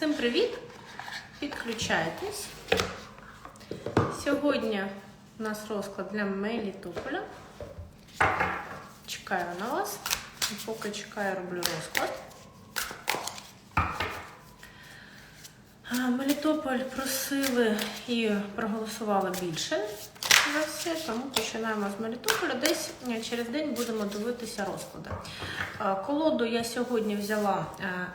Всім привіт! Підключайтесь. Сьогодні у нас розклад для Мелітополя. Чекаю на вас. І Поки чекаю, роблю розклад. Мелітополь просили і проголосували більше за все, тому починаємо з Мелітополя. Десь е, через день будемо дивитися розклади. Колоду я сьогодні взяла е,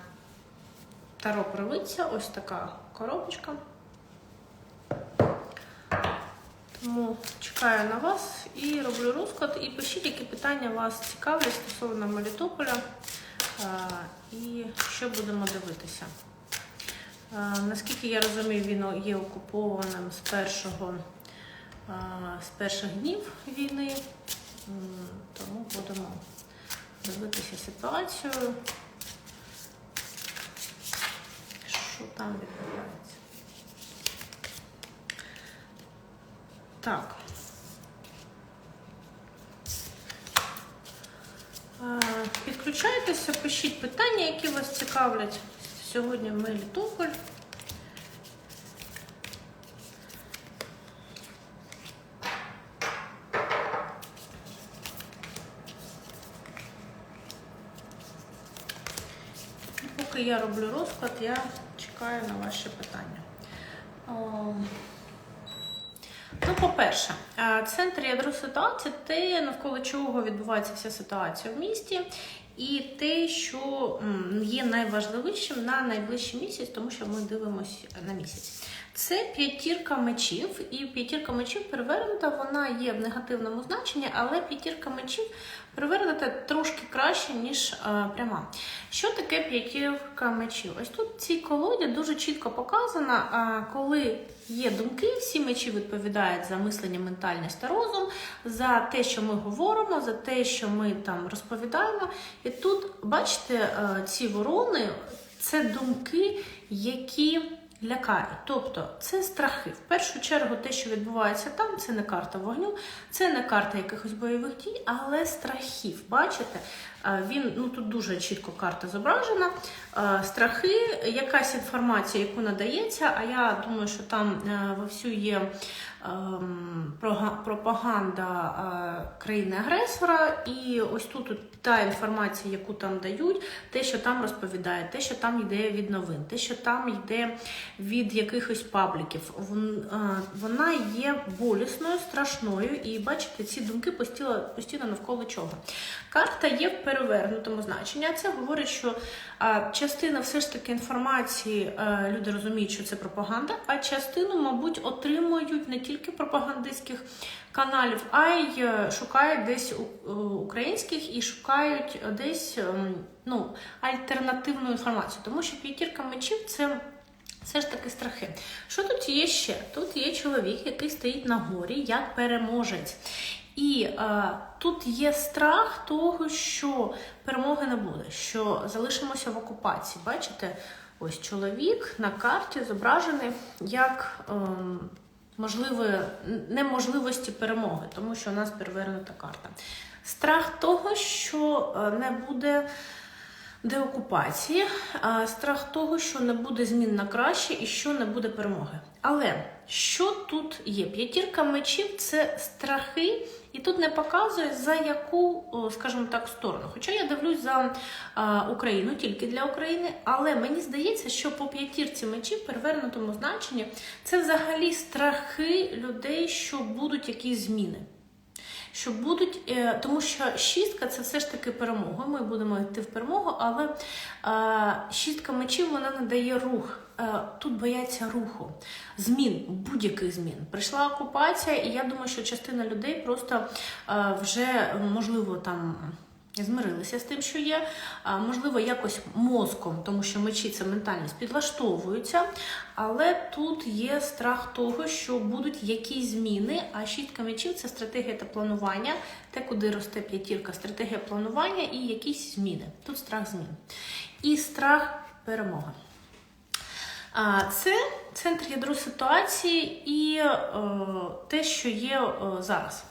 Таро Привиця, ось така коробочка. Тому чекаю на вас і роблю розклад. І пишіть, які питання вас цікавлять стосовно Мелітополя і що будемо дивитися. Наскільки я розумію, він є окупованим з першого з перших днів війни, тому будемо дивитися ситуацію, що там відбувається. Так. Підключайтеся, пишіть питання, які вас цікавлять. Сьогодні Мелітополь. І Поки я роблю розклад, я чекаю на ваші питання. Ну, по-перше, е, центр ядро ситуації те, навколо чого відбувається вся ситуація в місті, і те, що є найважливішим на найближчий місяць, тому що ми дивимося на місяць. Це п'ятірка мечів, і п'ятірка мечів перевернута, вона є в негативному значенні, але п'ятірка мечів перевернута трошки краще, ніж е, пряма. Що таке п'ятірка мечів? Ось тут в цій колоді дуже чітко показано, е, коли є думки, всі мечі відповідають за мислення, ментальність та розум, за те, що ми говоримо, за те, що ми там розповідаємо. І тут, бачите, е, ці ворони це думки, які лякають. Тобто це страхи. В першу чергу, те, що відбувається там, це не карта вогню, це не карта якихось бойових дій, але страхів. Бачите? Він ну тут дуже чітко карта зображена. Страхи, якась інформація, яку надається. А я думаю, що там е, вовсю є ем, пропаганда е, країни-агресора, і ось тут та інформація, яку там дають, те, що там розповідають, те, що там йде від новин, те, що там йде від якихось пабліків, е, вона є болісною, страшною, і бачите, ці думки постійно, навколо чого. Карта є перевернутому значенні. Це говорить, що частина все ж таки інформації е, люди розуміють, що це пропаганда, а частину, мабуть, отримують не тільки пропагандистських каналів, а й е, шукають десь е, українських і шукають десь ем, ну, альтернативну інформацію. Тому що п'ятірка мечів це. Все ж таки страхи. Що тут є ще? Тут є чоловік, який стоїть на горі як переможець. І е, тут є страх того, що перемоги не буде, що залишимося в окупації. Бачите, ось чоловік на карті зображений як ем, можливе неможливості перемоги, тому що у нас перевернута карта. Страх того, що е, не буде деокупації, страх того, що не буде змін на краще і що не буде перемоги. Але що тут є? П'ятірка мечів це страхи, і тут не показує за яку, скажімо так, сторону. Хоча я дивлюсь за Україну тільки для України, але мені здається, що по п'ятірці мечів перевернутому значенні це взагалі страхи людей, що будуть якісь зміни що будуть, е, тому що шістка це все ж таки перемога. Ми будемо йти в перемогу, але шістка мечів вона надає рух. Е, Тут бояться руху, змін, будь-яких змін. Прийшла окупація, і я думаю, що частина людей просто е, вже можливо там. Змирилися з тим, що є, можливо, якось мозком, тому що мечі це ментальність підлаштовуються, але тут є страх того, що будуть якісь зміни. А шістка мечів це стратегія та планування, те, куди росте п'ятірка, стратегія планування і якісь зміни. Тут страх змін. І страх перемоги. Це центр ядро ситуації і е, те, що є е, зараз.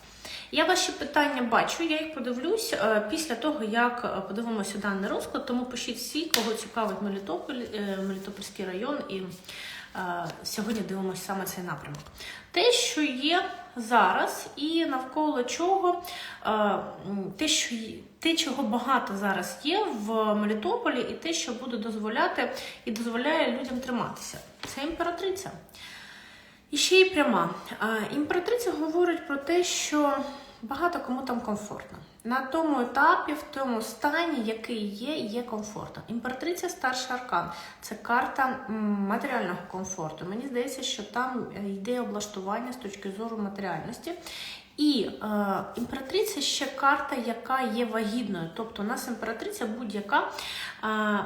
Я ваші питання бачу, я їх подивлюсь е, після того, як подивимося даний розклад. Тому пишіть всі, кого цікавить Мелітополь, Мелітопольський район, і сьогодні дивимося саме цей напрямок. Те, що є зараз, і навколо чого е, те, що є- те, чого багато зараз є в Мелітополі, і те, що буде дозволяти і дозволяє людям триматися. Це імператриця. І ще й пряма. Імператриця говорить про те, що багато кому там комфортно. На тому етапі, в тому стані, який є, є комфортно. Імператриця старший аркан це карта матеріального комфорту. Мені здається, що там е, йде облаштування з точки зору матеріальності. І е, імператриця ще карта, яка є вагітною. Тобто у нас імператриця будь-яка е,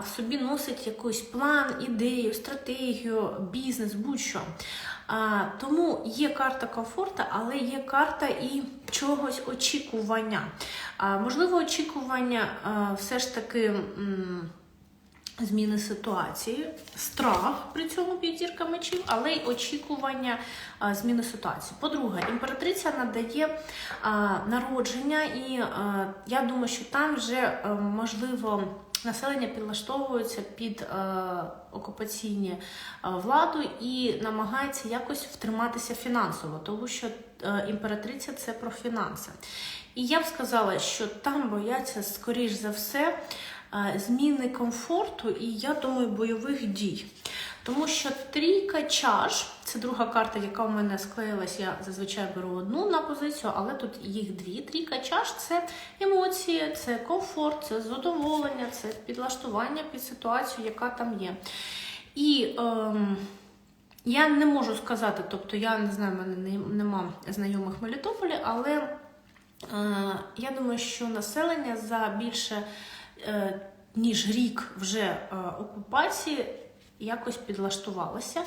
в собі носить якийсь план, ідею, стратегію, бізнес, будь-що. А, тому є карта комфорту, але є карта і чогось очікування. А, можливо, очікування а, все ж таки. м, Зміни ситуації, страх при цьому п'ятірка мечів, але й очікування зміни ситуації. По-друге, імператриця надає народження, і я думаю, що там вже можливо населення підлаштовується під а, окупаційні а, владу і намагається якось втриматися фінансово, тому що імператриця це про фінанси. І я б сказала, що там бояться скоріш за все е, зміни комфорту і я думаю бойових дій. Тому що трійка чаш це друга карта, яка у мене склеїлась. Я зазвичай беру одну на позицію, але тут їх дві. Трійка чаш це емоції, це комфорт, це задоволення, це підлаштування під ситуацію, яка там є. І ем, я не можу сказати, тобто я не знаю, в мене не- нема знайомих в Мелітополі, але е, я думаю, що населення за більше е, ніж рік вже е, окупації якось підлаштувалося.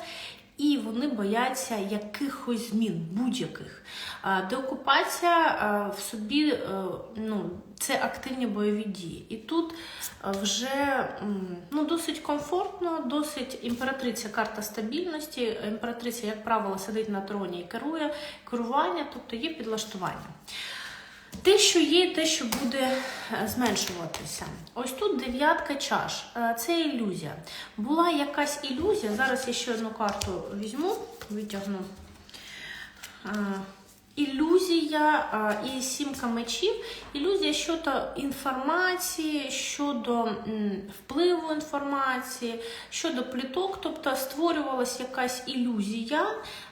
І вони бояться якихось змін, будь-яких. Е, Деокупація е, в собі е, ну, це активні бойові дії. І тут е, вже ну, досить комфортно, досить імператриця карта стабільності. Імператриця, як правило, сидить на троні і керує керування, тобто є підлаштування. Те, що є, те, що буде е, зменшуватися. Ось тут дев'ятка чаш. Е, Це ілюзія. Була якась ілюзія. Зараз я ще одну карту візьму, витягну. Ілюзія е, і сімка мечів. Ілюзія щодо інформації, щодо впливу інформації, щодо пліток, тобто створювалася якась ілюзія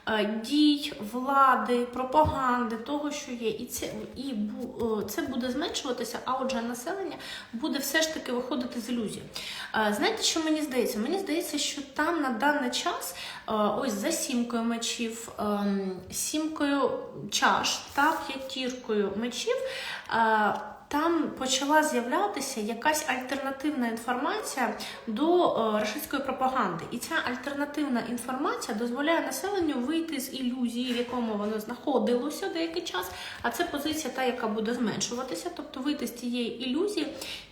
е, дій, влади, пропаганди, того, що є. І це, і е, це буде зменшуватися, а отже, населення буде все ж таки виходити з ілюзії. Знаєте, що мені здається? Мені здається, що там на даний час, ось за сімкою мечів, ем, сімкою чаш та п'ятіркою мечів. Там почала з'являтися якась альтернативна інформація до е, рашистської пропаганди. І ця альтернативна інформація дозволяє населенню вийти з ілюзії, в якому воно знаходилося деякий час. А це позиція та, яка буде зменшуватися, тобто вийти з цієї ілюзії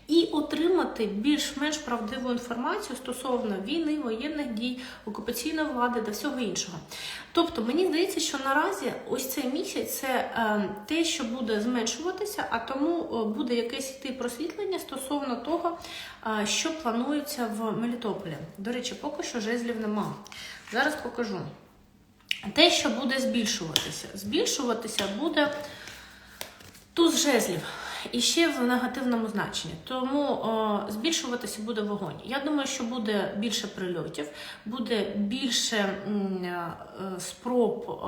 і отримати більш-менш правдиву інформацію стосовно війни, воєнних дій, окупаційної влади та всього іншого. Тобто, мені здається, що наразі ось цей місяць це е, те, що буде зменшуватися, а тому е, буде якесь йти просвітлення стосовно того, що планується в Мелітополі. До речі, поки що жезлів нема. Зараз покажу. Те, що буде збільшуватися. Збільшуватися буде туз жезлів. І ще в негативному значенні. Тому о, збільшуватися буде вогонь. Я думаю, що буде більше прильотів, буде більше е, спроб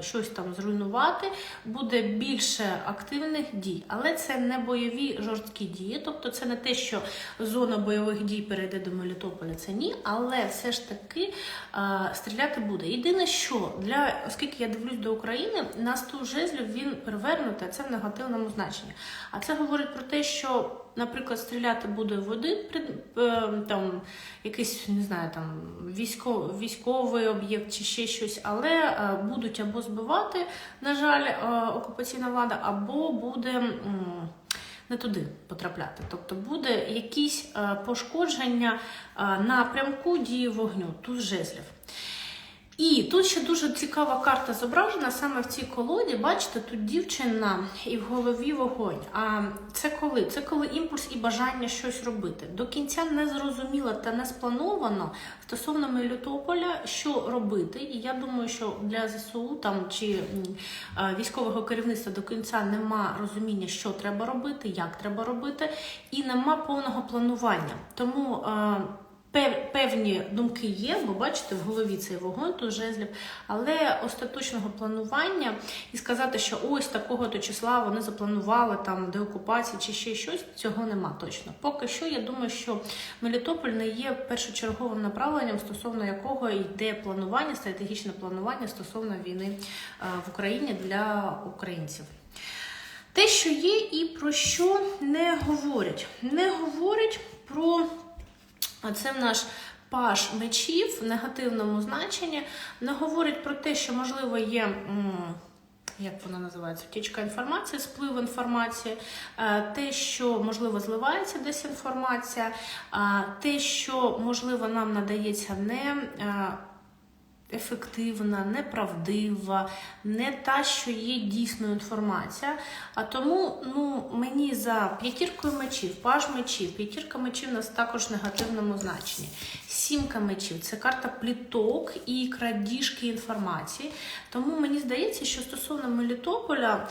щось там зруйнувати, буде більше активних дій. Але це не бойові жорсткі дії. Тобто це не те, що зона бойових дій перейде до Мелітополя. Це ні, але все ж таки е, стріляти буде. Єдине, що для оскільки я дивлюсь до України, нас тут жезлів він перевернутий, а це в негативному значенні. А це говорить про те, що, наприклад, стріляти буде в один е, там якийсь, не знаю, там військовий, військовий об'єкт чи ще щось, але е, будуть або збивати, на жаль, е, окупаційна влада, або буде. Не туди потрапляти, тобто буде якісь пошкодження напрямку дії вогню, тут жезлів. І тут ще дуже цікава карта зображена саме в цій колоді. Бачите, тут дівчина і в голові вогонь. А це коли? Це коли імпульс і бажання щось робити. До кінця не зрозуміло та не сплановано стосовно Мелітополя, що робити. І я думаю, що для ЗСУ там чи військового керівництва до кінця нема розуміння, що треба робити, як треба робити, і нема повного планування. Тому. Пев- Певні думки є, бо бачите, в голові цей вогонь тут жезлів, але остаточного планування і сказати, що ось такого то числа вони запланували там деокупації чи ще щось, цього нема точно. Поки що я думаю, що Мелітополь не є першочерговим направленням, стосовно якого йде планування, стратегічне планування стосовно війни е, в Україні для українців. Те, що є, і про що не говорять. Не говорять про а це наш паш мечів в негативному значенні. Не говорить про те, що можливо є. Як вона називається? Втічка інформації, сплив інформації, е, те, що можливо зливається десь інформація, те, що можливо нам надається не е, ефективна, неправдива, не та, що є дійсною інформація. А тому ну, мені за п'ятіркою мечів, паж мечів, п'ятірка мечів у нас також в негативному значенні. Сімка мечів це карта пліток і крадіжки інформації. Тому мені здається, що стосовно Мелітополя.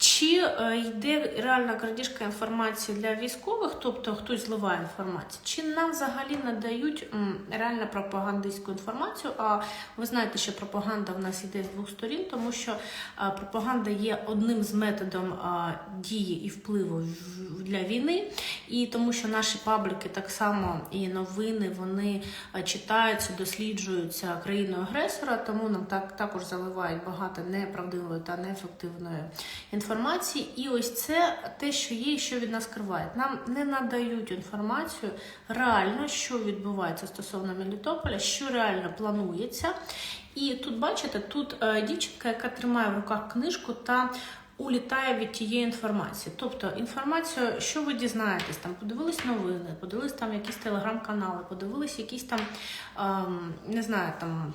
Чи е, йде реальна крадіжка інформації для військових, тобто хтось зливає інформацію, чи нам взагалі надають реально пропагандистську інформацію? А ви знаєте, що пропаганда в нас йде з двох сторін, тому що е, пропаганда є одним з методів дії і впливу для війни, і тому що наші пабліки так само і новини вони е, читаються, досліджуються країною агресора, тому нам так також заливають багато неправдивої та неефективної інформації. І ось це те, що є, і що від нас скривають. Нам не надають інформацію реально, що відбувається стосовно Мелітополя, що реально планується. І тут, бачите, тут е, дівчинка, яка тримає в руках книжку та улітає від тієї інформації. Тобто інформацію, що ви дізнаєтесь, там подивились новини, подивились там якісь телеграм-канали, подивились якісь там, ем, не знаю, там.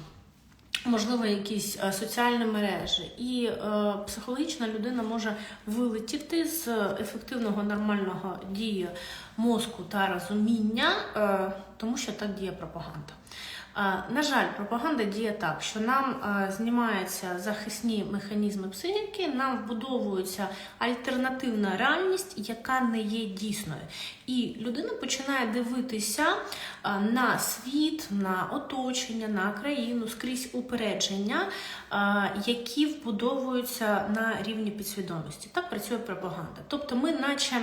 Можливо, якісь е, соціальні мережі, і е, психологічна людина може вилетіти з ефективного нормального дії мозку та розуміння, е, тому що так діє пропаганда. Е, на жаль, пропаганда діє так, що нам е, знімаються захисні механізми психіки, нам вбудовується альтернативна реальність, яка не є дійсною. І людина починає дивитися е, на світ, на оточення, на країну скрізь упередження, е, які вбудовуються на рівні підсвідомості. Так працює пропаганда. Тобто, ми, наче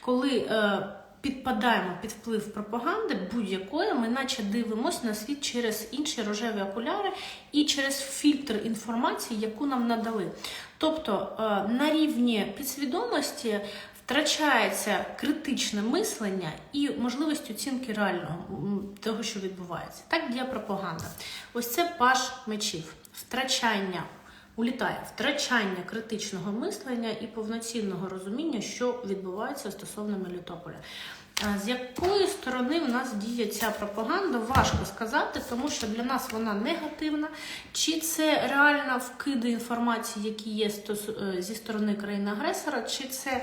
коли. Підпадаємо під вплив пропаганди будь-якої, ми наче дивимося на світ через інші рожеві окуляри і через фільтр інформації, яку нам надали. Тобто е, на рівні підсвідомості втрачається критичне мислення і можливість оцінки реального того, що відбувається. Так діє пропаганда. Ось це паш мечів, втрачання. Улітає втрачання критичного мислення і повноцінного розуміння, що відбувається стосовно Мелітополя. З якої сторони в нас діє ця пропаганда, важко сказати, тому що для нас вона негативна. Чи це реально вкиди інформації, які є е, зі сторони країни-агресора, чи це е,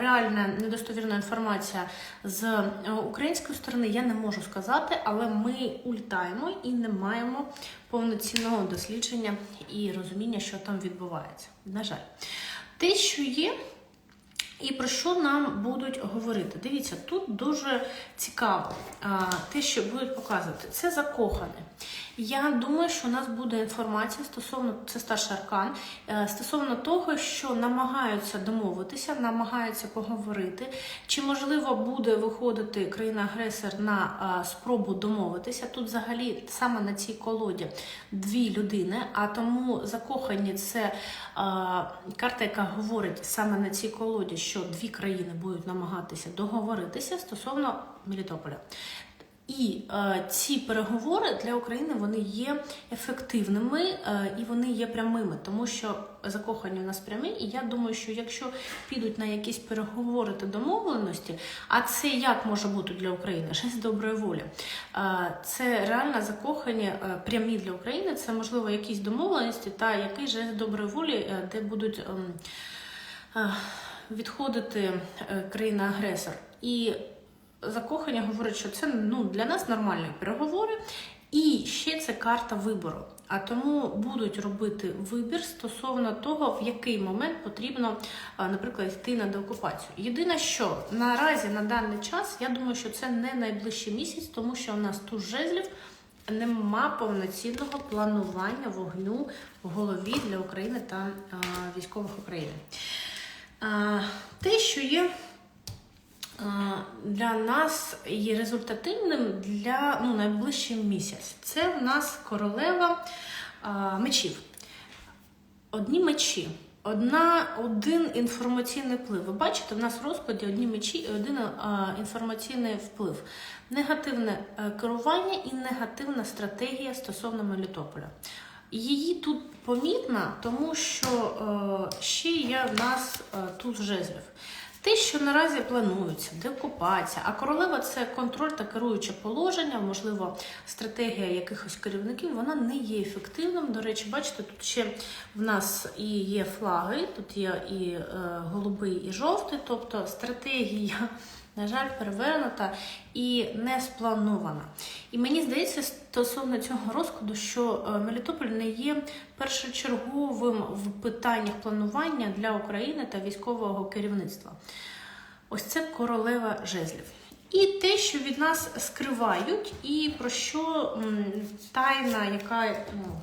реальна недостовірна інформація з е, української сторони, я не можу сказати, але ми улітаємо і не маємо повноцінного дослідження і розуміння, що там відбувається. На жаль, те, що є. І про що нам будуть говорити? Дивіться, тут дуже цікаво те, що будуть показувати. Це закохане. Я думаю, що у нас буде інформація стосовно це старший аркан, е, стосовно того, що намагаються домовитися, намагаються поговорити. Чи можливо буде виходити країна-агресор на спробу домовитися? Тут взагалі саме на цій колоді дві людини, а тому закохані це карта, яка говорить саме на цій колоді, що дві країни будуть намагатися договоритися стосовно Мелітополя. І е, ці переговори для України вони є ефективними е, і вони є прямими, тому що закохані в нас прямі. І я думаю, що якщо підуть на якісь переговори та домовленості, а це як може бути для України? Жесть доброї волі. Е, це реально закохані е, прямі для України. Це можливо якісь домовленості та який жест доброї волі, е, де будуть. ем, е, Відходити е, країна-агресор. І закохані говорять, що це ну, для нас нормальні переговори, і ще це карта вибору. А тому будуть робити вибір стосовно того, в який момент потрібно, наприклад, йти на деокупацію. Єдине, що наразі на даний час, я думаю, що це не найближчий місяць, тому що у нас тут жезлів. Нема повноцінного планування вогню в голові для України та а, військових України. Те, що є для нас є результативним для ну, найближчий місяць. Це в нас королева мечів. Одні мечі. Одна, один інформаційний вплив. Ви бачите, в нас в розкладі одні мечі і один а, інформаційний вплив. Негативне е, керування і негативна стратегія стосовно Мелітополя. Її тут помітно, тому що е, ще є в нас е, тут жезлів. Те, що наразі планується, деокупація, а королева це контроль та керуюче положення, можливо, стратегія якихось керівників, вона не є ефективним. До речі, бачите, тут ще в нас і є флаги, тут є і е, голубий, і жовтий, тобто стратегія. На жаль, перевернута і не спланована. І мені здається, стосовно цього розкладу, що е, Мелітополь не є першочерговим в питаннях планування для України та військового керівництва. Ось це королева жезлів. І те, що від нас скривають, і про що тайна, яка ну,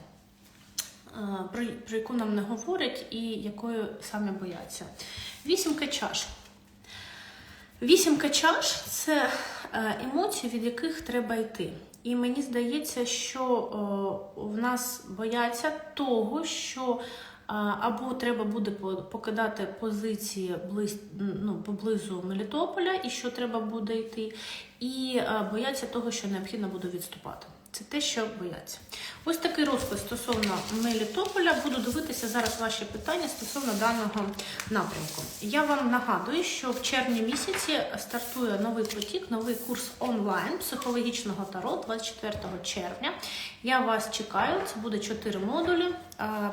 е, про, про яку нам не говорять, і якою самі бояться. Вісімка чаш. Вісімка чаш це е, емоції, від яких треба йти. І мені здається, що в нас бояться того, що або треба буде покидати позиції близь, ну, поблизу Мелітополя, і що треба буде йти, і бояться того, що необхідно буде відступати. Це те, що бояться. Ось такий розклад стосовно Мелітополя. Буду дивитися зараз ваші питання стосовно даного напрямку. Я вам нагадую, що в червні місяці стартує новий потік, новий курс онлайн психологічного таро 24 червня. Я вас чекаю. Це буде 4 модулі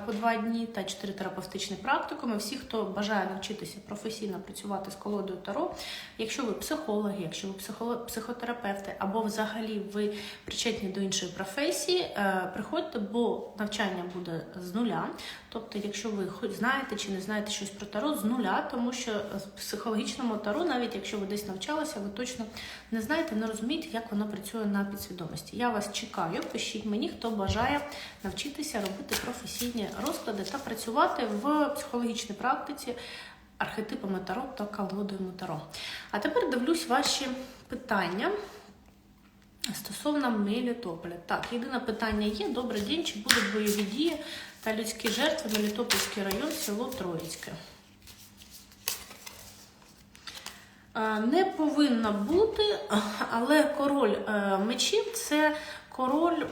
по 2 дні та 4 терапевтичні практикуми. Всі, хто бажає навчитися професійно працювати з колодою таро, якщо ви психологи, якщо ви психотерапевти або взагалі ви причетні до іншої професії, е, приходьте, бо навчання буде з нуля. Тобто, якщо ви хоч знаєте чи не знаєте щось про таро, з нуля, тому що в психологічному таро, навіть якщо ви десь навчалися, ви точно не знаєте, не розумієте, як воно працює на підсвідомості. Я вас чекаю, пишіть мені, хто бажає навчитися робити професійні розклади та працювати в психологічній практиці архетипами таро та колодою таро. А тепер дивлюсь ваші питання. Стосовно Мелітополя. Так, єдине питання є. Добрий день, чи будуть бойові дії та людські жертви Мелітопольський район, село Троїцьке? Е, Не повинно бути, але король е, мечів це король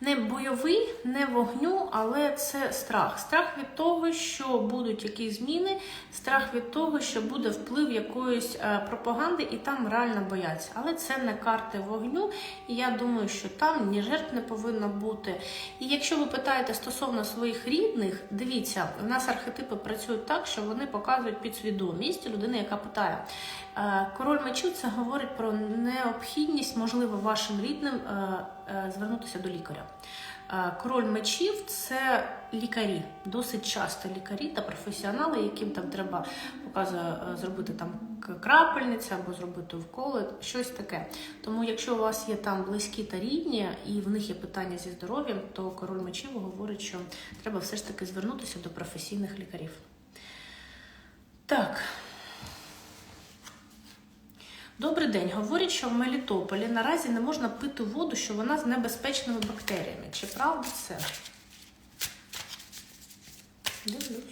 не бойовий, не вогню, але це страх. Страх від того, що будуть якісь зміни, страх від того, що буде вплив якоїсь е, пропаганди, і там реально бояться. Але це не карти вогню, і я думаю, що там ні жертв не повинно бути. І якщо ви питаєте стосовно своїх рідних, дивіться, у нас архетипи працюють так, що вони показують підсвідомість людини, яка питає. Е, Король мечів це говорить про необхідність, можливо, вашим рідним е, звернутися до лікаря. Е, Король мечів це лікарі, досить часто лікарі та професіонали, яким там треба показує е, зробити там крапельниця або зробити вколи, щось таке. Тому, якщо у вас є там близькі та рідні, і в них є питання зі здоров'ям, то король мечів говорить, що треба все ж таки звернутися до професійних лікарів. Так. Добрий день. Говорять, що в Мелітополі наразі не можна пити воду, що вона з небезпечними бактеріями. Чи правда це? Дивлюсь.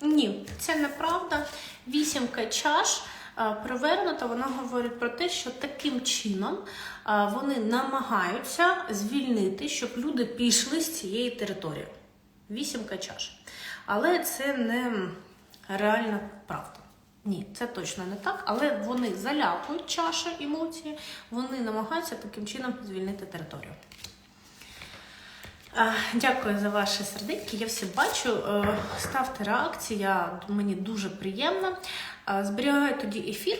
Ні, це неправда. Вісімка чаш е, привернута, вона говорить про те, що таким чином е, вони намагаються звільнити, щоб люди пішли з цієї території. Вісімка чаш. Але це не реальна правда. Ні, це точно не так, але вони залякують чаші емоції, вони намагаються таким чином звільнити територію. Е, Дякую за ваші сердечки. Я все бачу. Е, Ставте реакції, мені дуже приємно. Е, Зберігаю тоді ефір.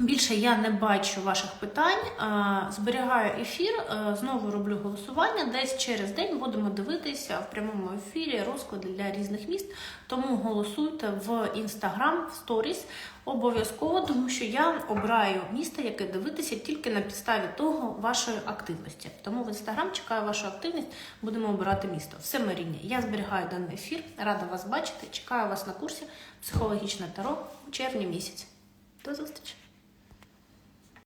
Більше я не бачу ваших питань. Зберігаю ефір, знову роблю голосування. Десь через день будемо дивитися в прямому ефірі розклади для різних міст. Тому голосуйте в інстаграм, в сторіс обов'язково, тому що я обираю місто, яке дивитися тільки на підставі того вашої активності. Тому в інстаграм чекаю вашу активність, будемо обирати місто. Все ми. Я зберігаю даний ефір, рада вас бачити. Чекаю вас на курсі психологічне таро у червні місяць. До зустрічі!